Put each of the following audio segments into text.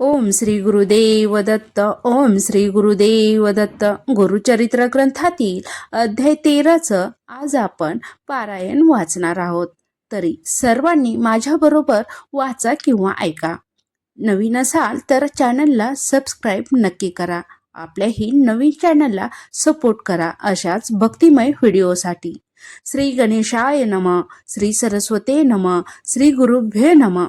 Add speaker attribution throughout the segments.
Speaker 1: ओम श्री गुरुदेव दत्त ओम श्री गुरुदेव दत्त गुरुचरित्र ग्रंथातील अध्याय तेराचं आज आपण पारायण वाचणार आहोत. तरी सर्वांनी माझ्याबरोबर वाचा किंवा ऐका. नवीन असाल तर चॅनलला सबस्क्राईब नक्की करा. आपल्या ही नवीन चॅनलला सपोर्ट करा अशाच भक्तिमय व्हिडिओसाठी. श्री गणेशाय नम श्री सरस्वते नम श्री गुरुभ्ये नम.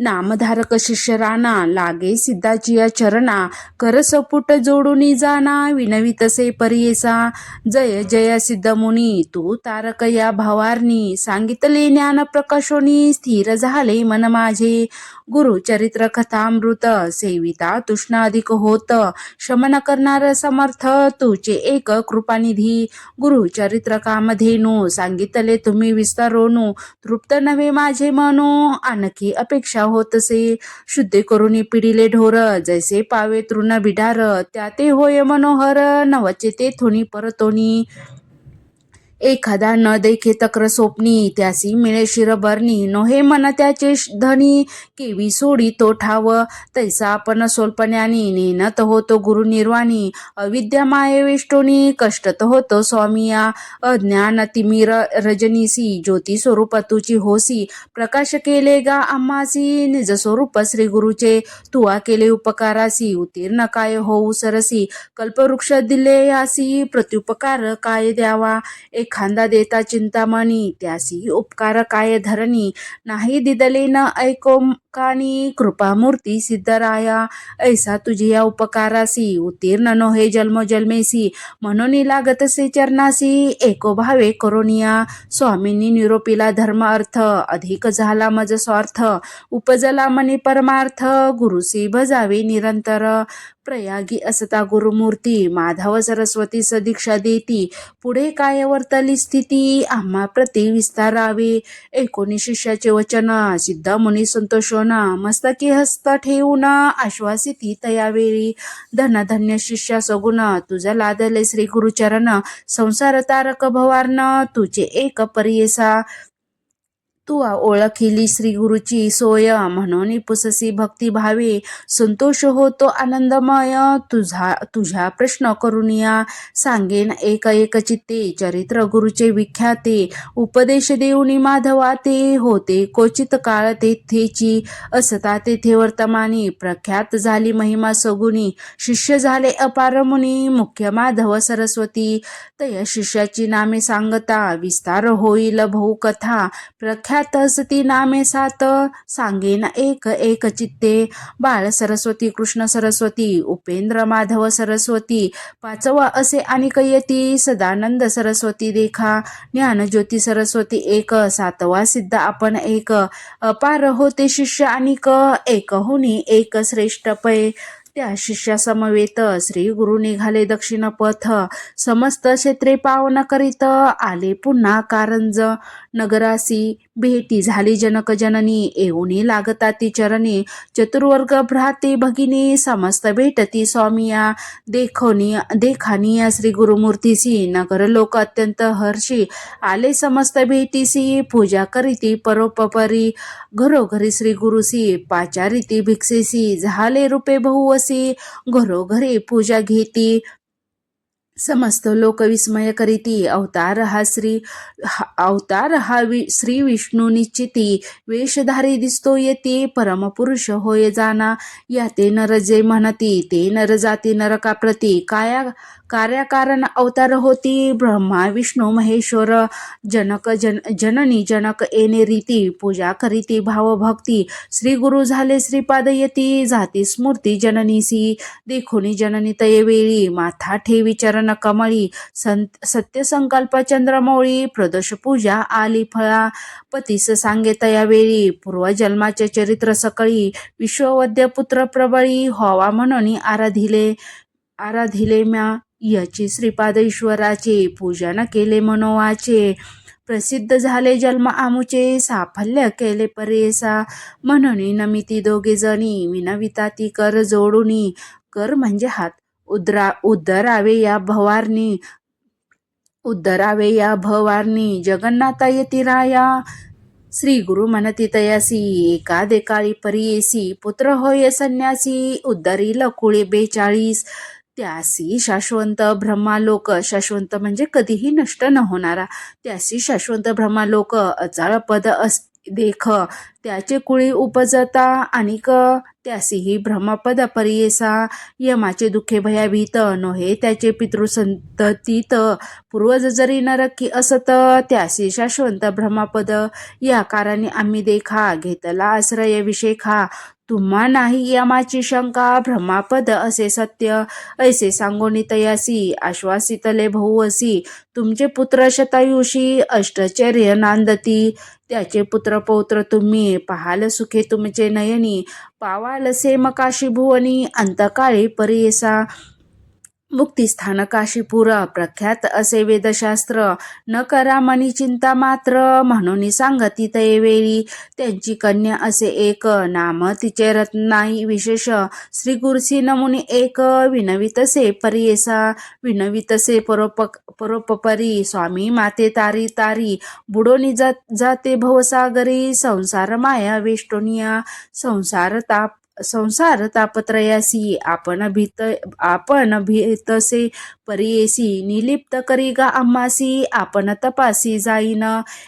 Speaker 1: नामधारक शिष्य राणा लागे सिद्धाचिया चरणा कर सपुट जोडून जाना विनवितसे परियेसा. जय जय सिद्धमुनी तू तारक या भावार्नी सांगितले ज्ञान प्रकाशोनी स्थिर झाले मन माझे. गुरु चरित्र कथामृत सेविता तुष्ण अधिक होत शमन करणार समर्थ तुझे एक कृपानिधी. गुरु चरित्र कामधेनू सांगितले तुम्ही विस्तारोनू. तृप्त नव्हे माझे मनो आणखी अपेक्षा होतसे. शुद्ध करून पिढीले ढोर जैसे पावे तृण बिढार त्या ते होय मनोहर नवचे ते थोणी परतोनी एखादा न देखे तक्र सोपनी त्यासी मिळे शिरभरणी नोहे मन त्याचे धनी केवी सोडी तो ठाव. तैसा आपण सोल्पण्यानी नेनत होतो गुरु निर्वाणी. अविद्या मायेवेष्टोनी कष्टत होतो स्वामिया. अज्ञान तिमिर रजनीसी ज्योती स्वरूप तुची होसी. प्रकाश केले गा आम्हासी निज स्वरूप श्री गुरुचे. तुवा केले उपकारासी उत्तीर्ण काय होऊ सरसी. कल्पवृक्ष दिले यासी प्रत्युपकार काय द्यावा. खांदा देता चिंतामणी त्यासी उपकार काय धरणी. नाही दिदले न ऐको काणी कृपामूर्ती सिद्धराया ऐसा तुझी या उपकारासी उत्तीर्ण नो हो हे जन्मोजन्मेसी म्हणून लागतसे चरणासी एको भावे करोनिया स्वामींनी निरोपीला धर्म अर्थ अधिक झाला मज स्वार्थ उपजला मनी परमार्थ गुरुसी भजावे निरंतर प्रयागी असता गुरुमूर्ती माधव सरस्वती सदीक्षा देती पुढे काय वर्तली स्थिती आम्हा प्रति विस्तारावे एकोणी शिष्याचे वचन सिद्ध मुनी ना मस्तकी हस्त ठेवून आश्वासिती तयावेळी. धनधन्य शिष्या सगुण तुझा लादले श्री गुरुचरण संसार तारक भवार्न तुझे एक परियसा. तू ओळखिली श्री गुरुची सोय म्हणून पुससी भक्ती भावे. संतोष होतो आनंदमय. तुझा तुझ्या प्रश्न करून या. सांगेन एक एक चित्ते चरित्र गुरुचे विख्याते. उपदेश देऊनी माधवा ते होते क्वचित काळ तेथेची. असता तेथे वर्तमानी. प्रख्यात झाली महिमा सगुणी. शिष्य झाले अपार मुनी. मुख्य माधव सरस्वती. तय शिष्याची नामे सांगता. विस्तार होईल भाऊ कथा त्यातच असती नामे सात. सांगेन एक एक चित्ते. बाळ सरस्वती कृष्ण सरस्वती उपेंद्र माधव सरस्वती पाचवा असे आणि येती. सदानंद सरस्वती देखा. ज्ञानज्योती सरस्वती एक. सातवा सिद्ध आपण एक. अपार होते शिष्य अनिक. एक होणी एक श्रेष्ठ पै. त्या शिष्यासमवेत श्री गुरु निघाले दक्षिण पथ. समस्त क्षेत्रे पावन करीत. आले पुन्हा कारंज. नगरासी भेटी झाली जनक जननी. येऊनी लागता ती चरणी. चतुर्वर्ग भ्राते भगिनी. समस्त भेटती स्वामिया देखोनी देखानिया श्री गुरुमूर्तीसी. नगर लोक अत्यंत हर्षी. आले समस्त भेटीसी. पूजा करीती परोपरी घरोघरी श्री गुरुसी. पाचारिती भिक्षेसी. झाले रूपे बहुवसी. घरोघरी पूजा घेती. समस्त लोक विस्मय करीती. अवतार हा श्री अवतार हा वि श्री विष्णू निश्चिती. वेशधारी दिसतो येते. परमपुरुष होय जाना. या ते नर जे म्हणती. ते नर जाती नरका काया कार्यकारण अवतार होती ब्रह्मा विष्णू महेश्वर जनक जन जननी जनक येणे रीती पूजा करीती भावभक्ती श्री गुरु झाले श्रीपाद येती जाती स्मूर्ती जननीसी देखोनी जननी तयवेळी माथा ठेवी चरण कमळी संत सत्यसंकल्प चंद्रमौळी प्रदोष पूजा आली फळा पतीस सांगे तयावेळी पूर्वजन्माचे चरित्र सकळी विश्ववद्य पुत्र प्रबळी होवा म्हणून आराधिले आराधिले म्या याचे श्रीपाद ईश्वराचे पूजन केले मनोवाचे. प्रसिद्ध झाले जन्म आमुचे साफल्य केले परेसा. म्हणून नमिती दोघे जणी विनविता ती कर जोडुनी. कर म्हणजे हात उद्रा उद्धरावे या भवारणी. उद्धरावे या भवारणी जगन्नाथा येती राया. श्री गुरु म्हणती तयासी एका देकाळी परियेसी पुत्र होय संन्यासी उद्धरील कुळी बेचाळीस. त्यासी शाश्वत ब्रह्मालोक शाश्वत म्हणजे कधीही नष्ट न होणारा. त्यासी शाश्वत ब्रह्मालोक अचाळ पद अस देख त्याचे कुळी उपजता आणिक त्यासीही ब्रह्मपद परियेसा यमाचे दुःखे भयाभीत नोहे त्याचे पितृसंततीत पूर्वज जरी नरकी असत त्यासी शाश्वत ब्रह्मपद. या कारणे आम्ही देखा घेतला आश्रय विषेखा तुम्हा नाही यमाची शंका. ब्रह्मापद असे सत्य ऐसे सांगोनी तयासी आश्वासितले बहुवसी तुमचे पुत्र शतायुषी अष्टचर्य नांदती. त्याचे पुत्र पौत्र तुम्ही पाहाल सुखे तुमचे नयनी. पावाल सेमकाशी भुवनी अंतकाळी परियसा. मुक्तिस्थान काशीपूर प्रख्यात असे वेदशास्त्र. न करा मनी चिंता मात्र म्हणून सांगती तये वेळी. त्यांची कन्या असे एक नाम तिचे रत्नाई विशेष. श्री गुरुसी नमुनी एक विनवितसे परियेसा. विनवितसे परोप परोपरी स्वामी माते तारी तारी. बुडोनी जात जाते भवसागरी संसार माया वेष्टोनिया. संसार ताप संसार तापत्रयासी आपण भीत आपण भीतसे परियेसी निलिप्त करी गा आम्हासी आपण तपासी जाईन.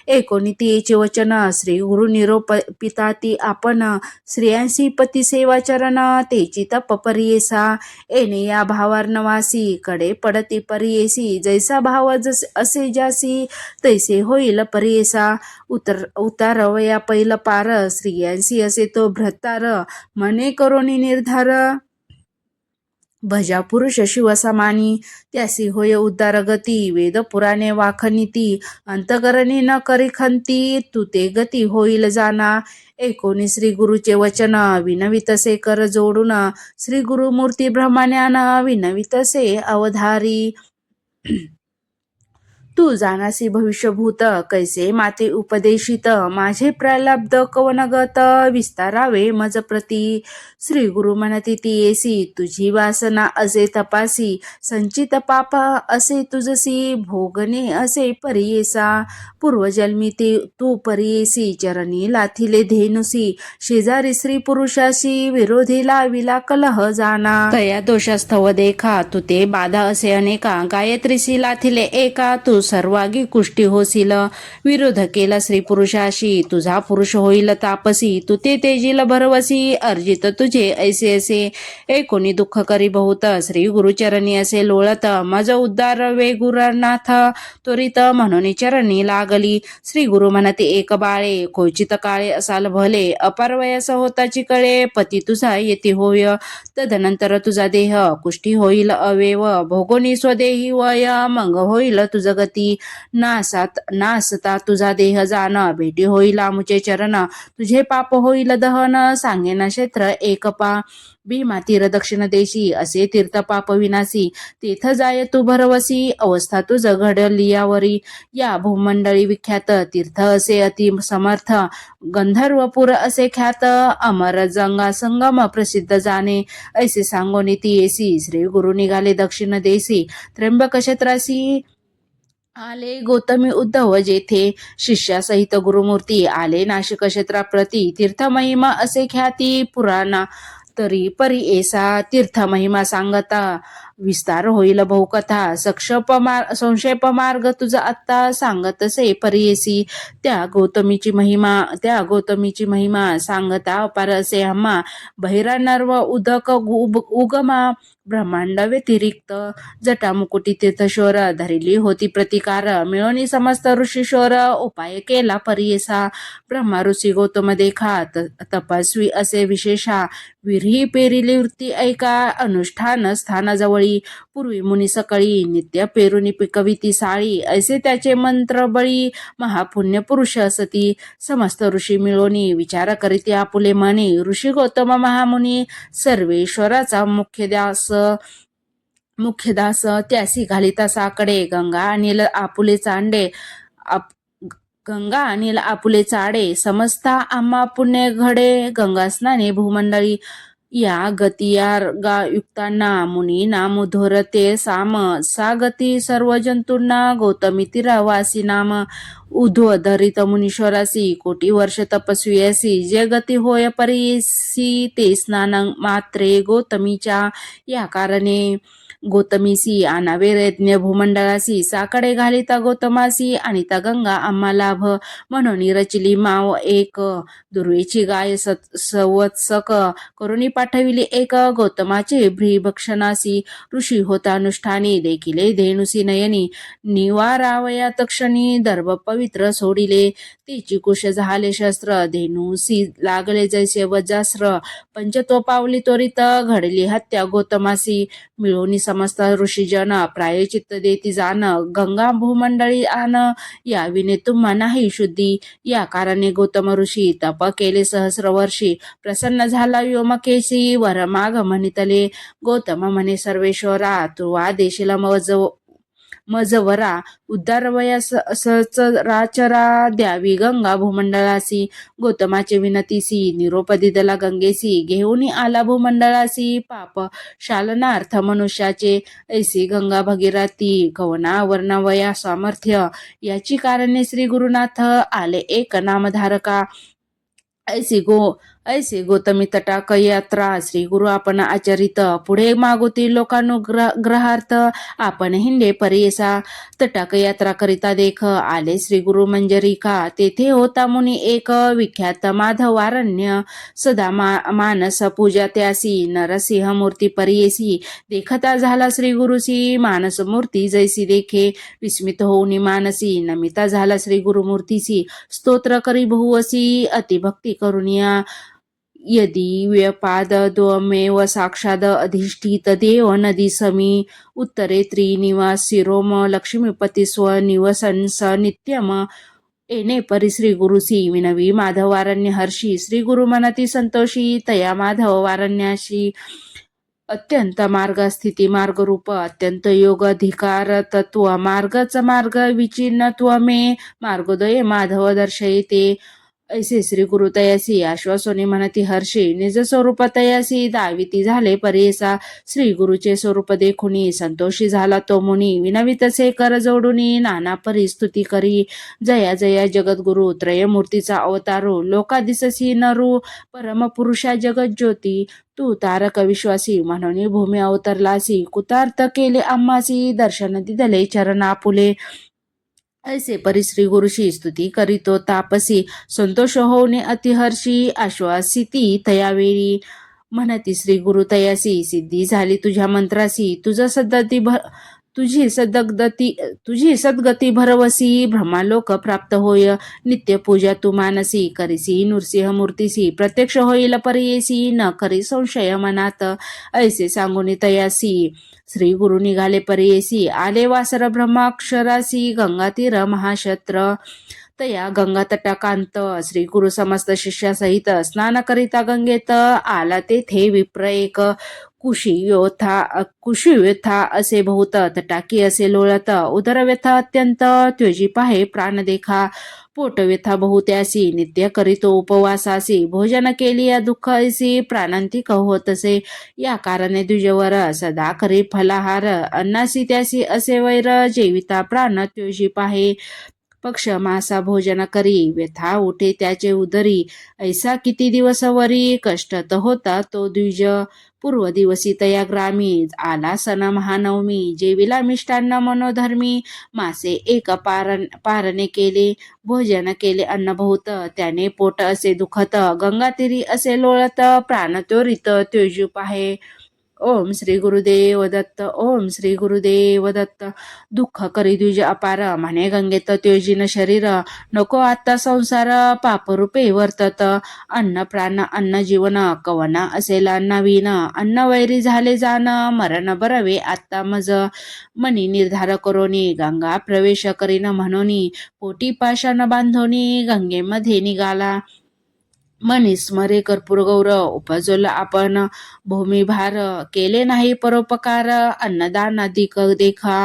Speaker 1: एकोणितीचे वचन श्री गुरु निरोप पिताती आपण स्त्रियांशी पती सेवा चरण तेची तप परियेसा. एने या भावार्नवासी कडे पडती परियेसी जैसा भाव जस असे जासी तैसे होईल परियेसा. उतर उतारवया पैल पार स्त्रियांशी असे तो भ्रतार म्हणे करोनी निर्धार. भजा पुरुष शिवसमानी त्यासी होय उद्धार गती वेद पुराणे वाखनिती अंतकरणी न करी खंती तू ते गती होईल जाना. एकोणी श्री गुरुचे वचन विनवितसे कर जोडून. श्री गुरुमूर्ती ब्रह्मज्ञान विनवितसे अवधारी. तू जाणासी भविष्यभूत कैसे माते उपदेशित माझे प्रलब्ध कवनगत विस्तारावे मज प्रती. श्री गुरु म्हणती ती येसी तुझी वासना असे तपासी. संचित पाप असे तुझसी भोगणे असे परियेसा. पूर्वजन्मी ते तू परियेसी चरणी लाथिले धेनुसी. शेजारी स्त्री पुरुषाशी विरोधीला विला कलह जाना. तया दोषास्तव देखा तू ते बाधा असे अनेका. गायत्रीसी लाथिले एका तू सर्वागी कुष्टी होसील. विरोध केला स्त्री पुरुषाशी. तुझा पुरुष होईल तापसी. तू ते तेजील भरवसी. अर्जित तुझे ऐसे ऐसे. एकोणी दुःख करी बहुत. श्री गुरुचरणी असे लोळत. मज उद्धार वे गुरुनाथ त्वरित म्हणून चरणी लागली. श्री गुरु म्हणते एक बाळे कोचित काळे असाल भले. अपार वयस होताची कळे पती तुझा येते होय. तदनंतर तुझा देह कुष्ठी होईल अवेव. भोगोनी स्वदेही वय. मंग होईल तुझ गती नासात नासता तुझा देह जाण भेटी होईल आमचे चरण. तुझे पाप होईल दहन सांगेना क्षेत्र एक पा भीमा तीर दक्षिण देशी असे तीर्थ पाप विनाशी. तेथ जाय तू भरवसी अवस्था तुझ घडलियावरी. या भूमंडळी विख्यात तीर्थ असे अति समर्थ. गंधर्वपुर असे ख्यात अमर जंगा संगम प्रसिद्ध जाणे. ऐसे सांगोनी ती येसी श्री गुरु निघाले दक्षिण देशी. त्र्यंबक क्षेत्रासी आले. गौतमी उद्धव जेथे शिष्यासहित गुरुमूर्ती आले. नाशिक क्षेत्राप्रती तीर्थमहिमा असे ख्याती पुराणा तरी परी एसा तीर्थमहिमा सांगता. विस्तार होईल बहुकथा. सक्षप मार्ग संक्षेप मार्ग तुझा आत्ता सांगतसे परियेसी त्या गौतमीची महिमा त्या गौतमीची महिमा सांगता अपार असे हम्मा बहिरानर्व उदक उगमा ब्रह्मांड व्यतिरिक्त. जटा मुकुटी तीर्थश्वर धरिली होती प्रतिकार. मिळवणी समस्त ऋषीशोर उपाय केला परियेसा ब्रह्मा ऋषी गौतम देखा तपस्वी असे विशेषा. विरही पेरिली वृत्ती ऐका अनुष्ठान स्थानाजवळ पूर्वी मुनी सकाळी नित्य पेरुनी पिकविती साळी ऐसे त्याचे मंत्र बळी महापुण्य पुरुष असती. समस्त ऋषी मिळोनी विचार करीती आपुले म्हणे ऋषी गौतम महामुनी सर्वेश्वराचा मुख्य दास मुख्य दास त्यासी घालिता साकडे गंगा अनिल आपुले चांडे आप गंगा अनिल आपुले चाडे समस्ता आम्हा पुण्य घडे गंगा स्नाने भूमंडळी या गतियार्गा युक्तांना मुनीना मुधोरते साम सा गती सर्व जंतूंना गौतमी तीरावासी नाम उध्वधरित मुनीश्वरासी कोटी वर्ष तपस्वियासी जे गती होय परीसी ते स्नान मात्रे गौतमीच्या या कारणे. गौतमीसी आनावे यज्ञ भूमंडळासी साकडे घालिता गौतमासी आणि ता गंगा आम्हा लाभ. म्हणून रचली माव एक दुर्वेची गाय सत संवत्सक. करुणी पाठविली एक गौतमाचे भ्रीभक्षणासी. ऋषी होता अनुष्ठानी देखिले धेनुसी नयनी. निवारावया तक्षणी दर्भ पवित्र सोडिले. तिची कुश झाले शस्त्र धेनुसी लागले जैसे वजास्त्र पंचतो पावली त्वरित घडली हत्या गौतमासी. मिळून समस्त ऋषीजन प्रायचित्त देती जाण गंगा भूमंडळी आण या विने तुम्हा नाही शुद्धी. या कारणे गौतम ऋषी तप केले सहस्र वर्षी. प्रसन्न झाला व्योमकेशी वर माग म्हणितले गौतम म्हणे सर्वेश्वरा तू देशीला मज मजवरा उद्धारवया सचराचरा द्यावी गंगा भूमंडळासी. गौतमाचे विनतीसी निरोपदी दला गंगेसी. घेऊन आला भूमंडळासी पाप. शालनार्थ मनुष्याचे. ऐसी गंगा भगीरथी गवना वर्णवया सामर्थ्य. याची कारणे श्री गुरुनाथ आले एक नामधारका. ऐसी गो ऐसे गौतमी तटाक यात्रा श्री गुरु आपण आचरित पुढे मागोती लोकानुग्रह ग्रहार्थ आपण हिंडे परियसा तटाक यात्रा करिता देख आले श्री गुरु मंजरिका. तेथे होता मुनी एक विख्यात माधवारण्य सदा मा मानस पूजा त्यासी नरसिंह मूर्ती परियसी देखता झाला श्री गुरुसी मानस मूर्ती जैसी देखे. विस्मित होऊनी मानसी नमिता झाला श्री गुरुमूर्तीसी स्तोत्र करी बहुवसी अतिभक्ती करुनिया. यदि व्यपादद्वमेव साक्षाद अधिष्ठित तदेव नदी समी उत्तरे त्रिनिवास शिरोम लक्ष्मीपती स्वनिवसन स नित्यम। एने परी श्री गुरुसी विनवी माधवारण्य हर्षी श्री गुरु मनती संतोषी तया माधव वारण्याशी। अत्यंत मार्ग स्थिती मार्ग रूप अत्यंत योग अधिकार तत्व मार्गच मार्ग विचिन्नत्व मे मार्गोदय माधव दर्शयते। ऐसे श्री गुरु तयासी आश्वासोनी म्हणती हर्षी निज स्वरूप तयासी दाविती झाले परेसा. श्री गुरुचे स्वरूप देखुनी संतोषी झाला तो मुनी. विनवी तसे कर जोडुनी नाना परिस्तुती करी. जया जया जगद्गुरु त्रयमूर्तीचा अवतारू. लोका दिससी नरू परमपुरुषा जगत ज्योती तू तारक विश्वासी म्हणून भूमी अवतरलासी कुतार्थ केले आम्हासी दर्शन दिदले चरण आपुले ऐसे परिश्री गुरुशी स्तुती करीतो तापसी संतोष होणे अतिहर्षी आश्वासिती तयावेळी म्हणती श्री गुरु तयासी सिद्धी झाली तुझ्या मंत्रासी. तुझा सद्धा भर तुझी सदगती तुझी सद्गती भरवसी ब्रह्मालोक प्राप्त होय. नित्य पूजा तू मानसी करीसी नृसिंह मूर्तीसी प्रत्यक्ष होईल परियेसी न करी संशय मनात. ऐसे सांगून तयासी श्री गुरु निघाले परियेसी आले वासर ब्रह्माक्षरासी गंगातीर महाशत्र तया गंगा तटाकांत श्री गुरु समस्त शिष्यासहित स्नान करिता गंगेत आला तेथे विप्र एक कुशी व्यथा कुशी व्यथा असे बहुत तटाकी असे लोळत उदर व्यथा अत्यंत त्वजी पाहे प्राण देखा पोट व्यथा बहुत्यासी नित्य करीतो उपवासासी भोजन केली या दुःख ऐसी प्राणांतिक होतसे या कारणे द्विजवर सदा करी फलाहार अन्नासी त्यासी असे वैर जेविता प्राण त्योजी पाहे पक्ष मासा भोजन करी व्यथा उठे त्याचे उदरी. ऐसा किती दिवस वरी कष्ट त होता तो द्विज. पूर्व दिवसी तया ग्रामी आला सन महानवमी. जेविला मिष्टान्न मनोधर्मी मासे एक पारण पारणे केले भोजन केले अन्न बहुत त्याने पोट असे दुखत गंगातीरी असे लोळत प्राण त्वरित त्योजू पाहे ओम श्री गुरुदेव दत्त ओम श्री गुरुदेव दत्त. दुःख करी द्विज अपार म्हणे गंगेत त्योजिन शरीर. नको आत्ता संसार पापरूपे वर्तत. अन्न प्राण अन्न जीवन कवन असेल नवीन अन्न वैरी झाले जाण मरण बरवे आत्ता मज. मनी निर्धार करोनी गंगा प्रवेश करीन म्हणोनी. पोटी पाशान बांधोनी गंगेमध्ये निघाला. मनी स्मरे कर्पूर गौरव उपजवलं आपण भूमिभार केले नाही परोपकार अन्नदान अधिक देखा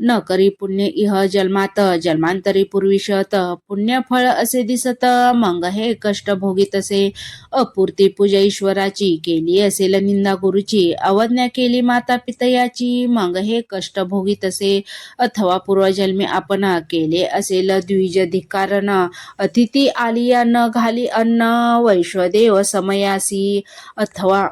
Speaker 1: न करी पुण्य इह जन्मात जन्मांतरी पूर्वीशत पुण्यफळ असे दिसत मग हे कष्ट भोगीत असे अपूर्ती पूजा ईश्वराची केली असेल निंदा गुरुची अवज्ञा केली माता पितयाची मग हे कष्ट भोगीत असे अथवा पूर्वजन्मी आपण केले असेल द्विज धिकारण अतिथी आलिया न घाली अन्न वैश्वदेव समयासी अथवा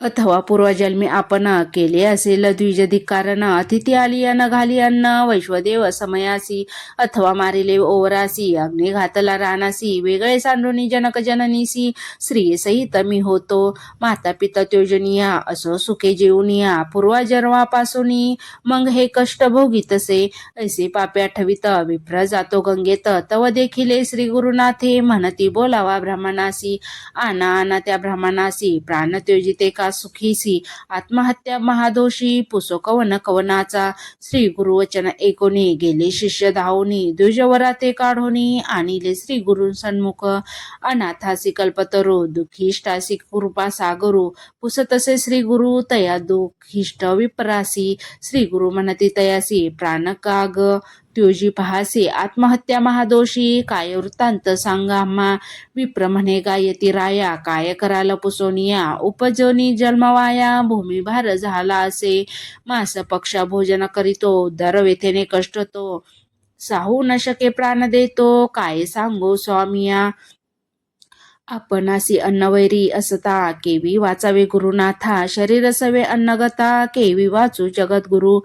Speaker 1: अथवा पूर्वजन्मी आपण केले असेल द्विजधिकारण अतिथी आली न घाली अन्न वैश्वदेव समयासी अथवा मारिले ओवरासी अग्ने घातला रानासी वेगळे सांडोनी जनक जननीसी स्त्री सहित मी होतो माता पिता त्योजनिया असो सुखे जेवनिया पूर्वाजन्मापासून मग हे कष्ट भोगीतसे ऐसे पापे आठवित विप्र जातो गंगेत तव देखील श्री गुरुनाथे म्हणती बोलावा ब्राह्मणासी आना आना त्या ब्राह्मणासी प्राण त्योजिते का सुखीसी आत्महत्या महादोषी पुसो कवन कवनाचा. श्री गुरुवचन एकोणी गेले शिष्य धावनी. द्विजवरा ते काढोनी आणिले श्री गुरु सन्मुख. अनाथासी कल्पतरू दुःखिष्टासी कृपा सागरू. पुसतसे श्री गुरु तया दुःखिष्ट विपरासी. श्री गुरु म्हणती तयासी प्राणकाग. त्योजी पहासे आत्महत्या महादोषी काय वृत्तांत सांगा आम्हा विप्र म्हणे गायती राया काय कराल पुसोनिया? उपजोनी जन्मवाया भूमिभार झाला असे. मास पक्षा भोजन करीतो दर वेथेने कष्ट तो साहू न शके प्राण देतो काय सांगू स्वामिया? आपणासी अन्नवैरी असता केवी वाचावे गुरुनाथा. शरीर सवे अन्नगता केवी वाचू जगद्गुरु.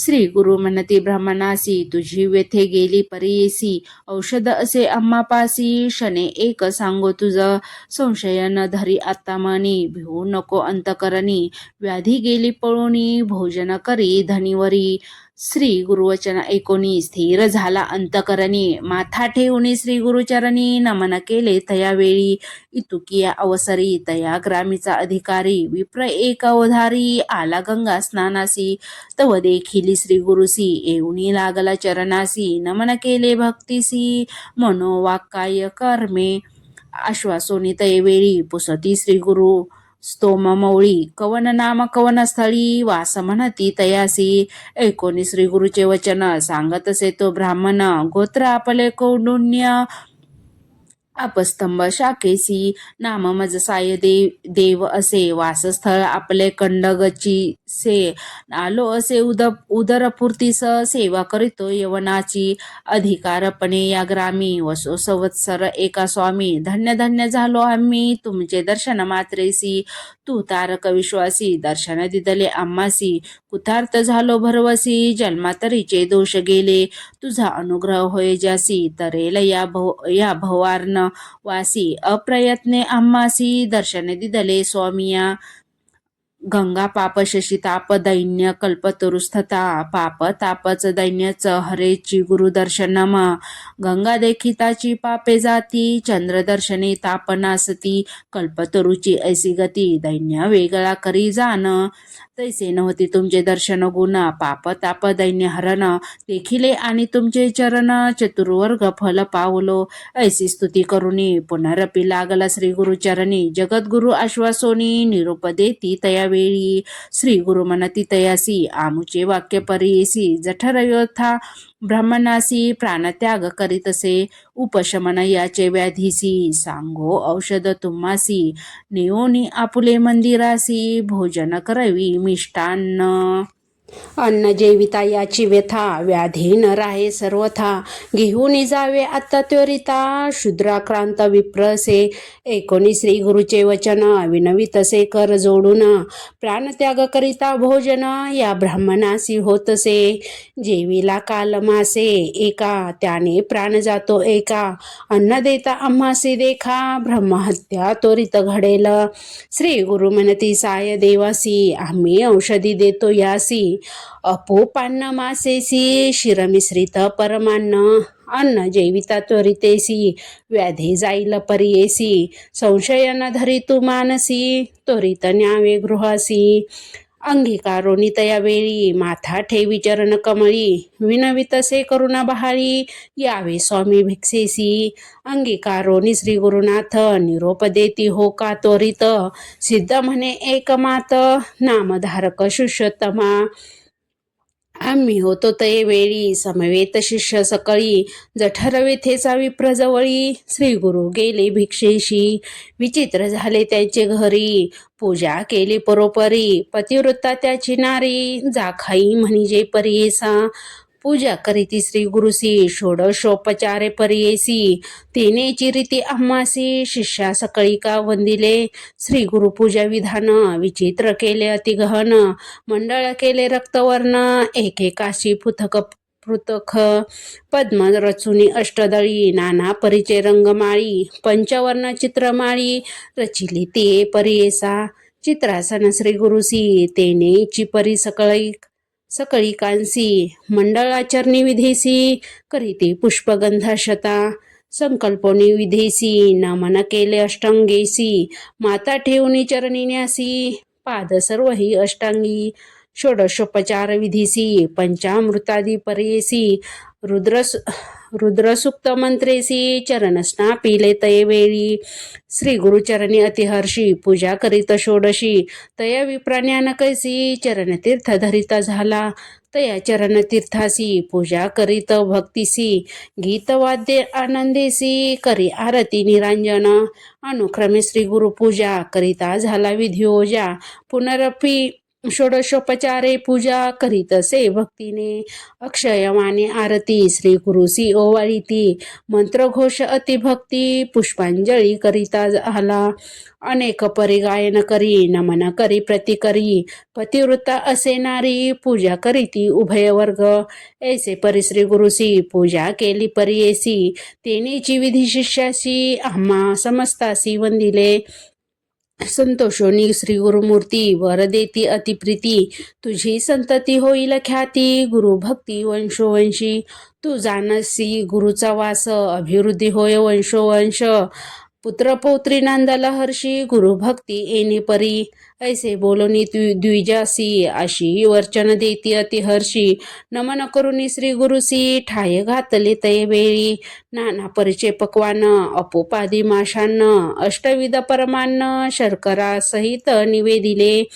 Speaker 1: श्री गुरु म्हणती ब्राह्मणासी तुझी व्यथे गेली परियेसी औषध असे अम्मापासी शने एक सांगो तुझ. संशय न धरी आता मनी भिवू नको अंतकरणी. व्याधी गेली पळोनी भोजन करी धनीवरी. श्री गुरुवचन ऐकोनी स्थिर झाला अंतकरणी. माथा ठेवणे श्री गुरुचरणी नमन केले तया वेळी इतुकिया अवसरी तया ग्रामीचा अधिकारी. विप्र एक अवधारी. आला गंगा स्नानासी. तव देखिली श्री गुरुसी. येऊनी लागला चरणासी. नमन केले भक्तीसी. मनोवाक्काय कर्मे. आश्वासोनी तयवेळी पुसती श्री गुरु. स्तोम मौळी कवन नाम कवन स्थळी वास म्हणती तयासी. ऐकोनी श्री गुरुचे वचन सांगत असे तो ब्राह्मण गोत्र आपले कौंडुन्य अपस्तंभ शाखेसी नाम मज साय देव देव असे वासस्थळ आपले कंडगची से आलो असे उद उदरपूर्तीस सेवा करीतो यवनाची अधिकारपणे या ग्रामी वसो संवत्सर एका स्वामी धन्य धन्य झालो आम्ही तुमचे दर्शन मात्रेसी तू तारक विश्वासी दर्शन दिदले आम्हासी कुथार्थ झालो भरवसी जन्मातरीचे दोष गेले तुझा अनुग्रह होय जासी तरेल या भव या भवार्ण वासी अप्रयत्ने आम्हासी दर्शन दिदले स्वामिया गंगा पाप शशी ताप दैन्य कल्पतरुस्थता पाप. तापच दैन्यच हरेची गुरुदर्शनम गंगा देखिताची पापे जाती चंद्रदर्शने तापनासती कल्पतरुची ऐसी गती दैन्य वेगळा करी जाण तैसे नव्हती तुमचे दर्शन गुण पाप ताप दैन्य हरण. देखिले आणि तुमचे चरण चतुर्वर्ग फल पावलो. ऐसी स्तुती करुनी पुनरपी लागला श्री गुरुचरणी. जगद्गुरु आश्वासोनी निरूप देती वेळी श्री गुरु म्हणती तयासी आमुचे वाक्य परियसी जठर योथा ब्राह्मणासी प्राणत्याग करीतसे उपशमन याचे व्याधीसी सांगो औषध तुम्हासी नेओनी आपुले मंदिरासी भोजन करवी मिष्टान्न. अन्न जेविता याची व्यथा व्याधी न राहे सर्वथा. घेऊन जावे आता त्वरिता. शूद्राक्रांत विप्रसे. एकोणी श्री गुरुचे वचन. विनवितसे कर जोडून. प्राणत्याग करिता भोजन. या ब्राह्मणासी होतसे. जेवीला काल मासे. एका त्याने प्राण जातो एका. अन्न देता आम्हासी देखा. ब्रह्महत्या त्वरित घडेल. श्री गुरु म्हणती साय देवासी. आम्ही औषधी देतो यासी. अपोपान्न मासेसी शिरमिश्रित परमान्न अन्न जैविता त्वरितेसी व्याधी जाईल परियेसी संशयन न धरी तू मानसी त्वरित न्यावे गृहसी। अंगीकारोनी तयावेळी माथा ठेवी चरण कमळी विनवी तसे करुणा बहाळी यावे स्वामी भिक्षेसी. अंगीकारोनी श्री गुरुनाथ निरोप देती हो का त्वरित? सिद्ध म्हणे एकमात. नामधारक शुषोत्तमा आम्ही होतो तये वेळी समवेत शिष्य सकळी जठरवेथेचा विप्रजवळी श्री गुरु गेले भिक्षेशी विचित्र झाले त्यांचे घरी. पूजा केली परोपरी पतिवृत्ता त्याची नारी. जाखाई म्हणजे परियेसा पूजा करीती श्री गुरुसी षोडशोपचारे परियेसी तेनेची रीती अम्मासी शिष्या सकळी का वंदिले श्री गुरु पूजा विधान विचित्र केले अतिगहन मंडळ केले रक्तवर्ण एकेकाशी पृथक पृथक पद्म रचुनी अष्टदळी नाना परिचय रंगमाळी पंचवर्ण चित्रमाळी रचिली ते परियेसा चित्रासन श्री गुरुसी तेनेची परी सकळी सकळी कांसी मंडळाचरणी विधेसी करीते पुष्पगंधाशता संकल्पनी विधेसी नमन केले अष्टांगेसी माता ठेवणी चरणी न्यासी पाद सर्व ही अष्टांगी षोडशोपचार विधीसी पंचामृतादी पर्येसी रुद्र रुद्रसुक्त मंत्रेसी चरणस्ना पिले वेळी. श्री गुरुचरणी अतिहर्षी पूजा करीत षोडशी. तया विप्राण्यान कैसी चरणतीर्थ धरिता झाला. तया चरणतीर्थासी पूजा करीत भक्तीसी. गीतवाद्य आनंदेसी करी आरती निरांजन. अनुक्रमे श्री गुरु पूजा करिता झाला विधियोजा. पुनरपी षोडशोपचारे पूजा करीतसे भक्तीने अक्षयमाने आरती श्री गुरुसी ओवाळीती. मंत्रघोष अतिभक्ती पुष्पांजळी करिता झाला अनेक परिगायन करी नमन करी प्रति करी पतिवृत्ता असे नारी पूजा करीती उभय वर्ग. ऐसे परिश्री गुरुसी पूजा केली परियेसी तेनेची विधी शिष्यासी आम्हा समस्तासी वंदिले. संतोषोनी श्री गुरुमूर्ती वर देती अतिप्रीती. तुझी संतती होईल ख्याती गुरु भक्ती वंशोवंशी तू जानसी गुरुचा वास अभिवृद्धी होय वंशोवंश पुत्र पौत्री नांदाला हर्षी गुरुभक्ती येणे परी. ऐसे बोलोनी द्वि द्विजासी अशी वर्चन देती अतिहर्षी नमन करुणी श्री गुरुसी ठाये घातले तय वेळी. नाना परिचय पक्वान अपोपादी माशान्न अष्टविध परमान्न शर्करा सहित निवेदिले.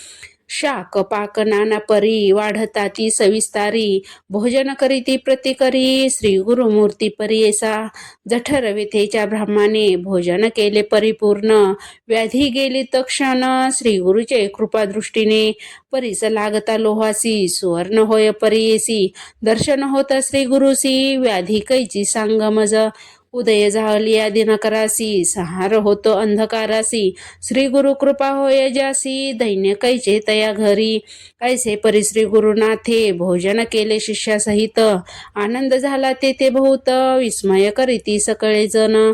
Speaker 1: शाक पाक नाना परी वाढता ती सविस्तारी भोजन करीती प्रतिकरी श्री गुरुमूर्ती परियेसा. जठर विथेच्या ब्राह्माने भोजन केले परिपूर्ण. व्याधी गेली तक्षण श्री गुरुचे कृपादृष्टीने. परीस लागता लोहासी सुवर्ण होय परियेसी. दर्शन होता श्री गुरुसी व्याधी कैची सांग मज उदय झालिया दिनकरासी सहार होतो अंधकारासी. श्री गुरु कृपा होय जासी दैन्य कैचे तया घरी. ऐसे परिश्री गुरुनाथे भोजन केले शिष्यासहित. आनंद झाला तेथे बहुत विस्मय करीती सकळे जण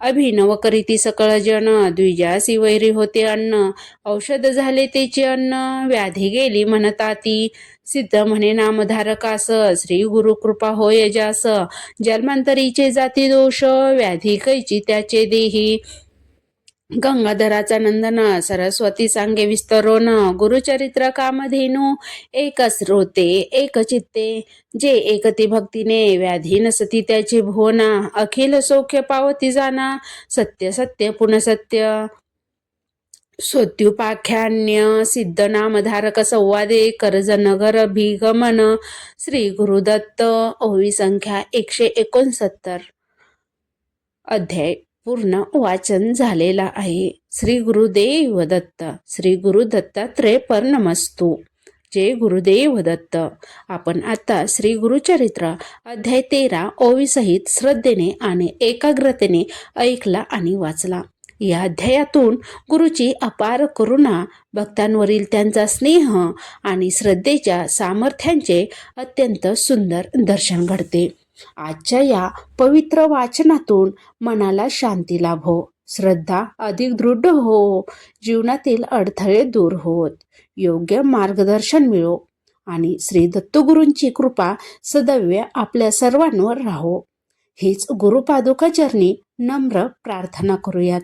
Speaker 1: अभिनव करीती सकळ जन द्विजासी वैरी होते अन्न. औषध झाले तेचे अन्न व्याधी गेली म्हणता ती सिद्ध म्हणे नामधारकास श्री गुरु कृपा होय जास. जन्मांतरीचे जाती दोष व्याधी कैची त्याचे देही. गंगाधराचा नंदन सरस्वती सांगे विस्तरोन गुरुचरित्र कामधेनू एक स्रोते एक चित्ते. जे एकती भक्तीने व्याधी नसती त्याची भुवना अखिल सौख्य पावती जाना सत्य सत्य पुनसत्य स्वत्युपाख्यान्य सिद्ध नामधारक संवादे कर्ज नगर भिगमन श्री गुरुदत्त ओवी संख्या एकशे एकोणसत्तर. अध्याय पूर्ण वाचन झालेला आहे. श्री गुरुदेव दत्त श्री गुरु दत्तात्रय नमस्तू जय गुरुदेव दत्त. आपण आता श्री गुरुचरित्र अध्याय तेरा ओवीसहित श्रद्धेने आणि एकाग्रतेने ऐकला आणि वाचला. या अध्यायातून गुरुची अपार करुणा भक्तांवरील त्यांचा स्नेह आणि श्रद्धेच्या सामर्थ्यांचे अत्यंत सुंदर दर्शन घडते. आजच्या या पवित्र वाचनातून मनाला शांती लाभो. श्रद्धा अधिक दृढ हो. जीवनातील अडथळे दूर होत. योग्य मार्गदर्शन मिळो. आणि श्री दत्तगुरूंची कृपा सदैव आपल्या सर्वांवर राहो. हीच गुरुपादुका चरणी नम्र प्रार्थना करूयात.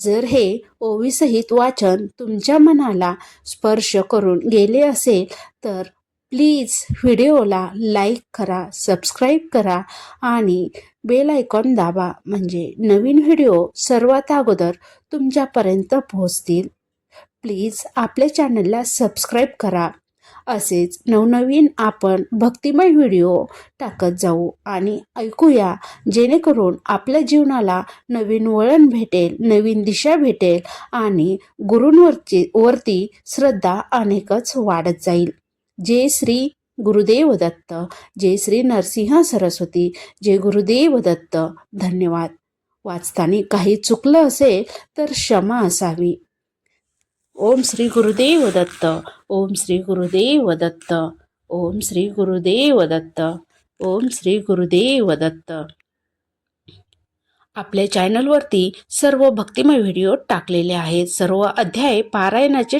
Speaker 1: जर हे ओवीसहित वाचन तुमच्या मनाला स्पर्श करून गेले असेल तर प्लीज व्हिडिओला लाईक करा सबस्क्राईब करा आणि बेल आयकॉन दाबा. म्हणजे नवीन व्हिडिओ सर्वात अगोदर तुमच्यापर्यंत पोहोचतील. प्लीज आपल्या चॅनलला सबस्क्राईब करा. असेच नवनवीन आपण भक्तिमय व्हिडिओ टाकत जाऊ आणि ऐकूया. जेणेकरून आपल्या जीवनाला नवीन वळण भेटेल नवीन दिशा भेटेल आणि गुरूंवरची वरती श्रद्धा अनेकच वाढत जाईल. जय श्री गुरुदेव दत्त जय श्री नरसिंह सरस्वती जय गुरुदेव दत्त. धन्यवाद. वाचताना काही चुकलं असेल तर क्षमा असावी. ओम श्री गुरुदेव दत्त ओम श्री गुरुदेव दत्त ओम श्री गुरुदेव दत्त ओम श्री गुरुदेव दत्त. आपल्या चॅनलवरती सर्व भक्तिमय व्हिडिओ टाकलेले आहेत. सर्व अध्याय पारायणाचे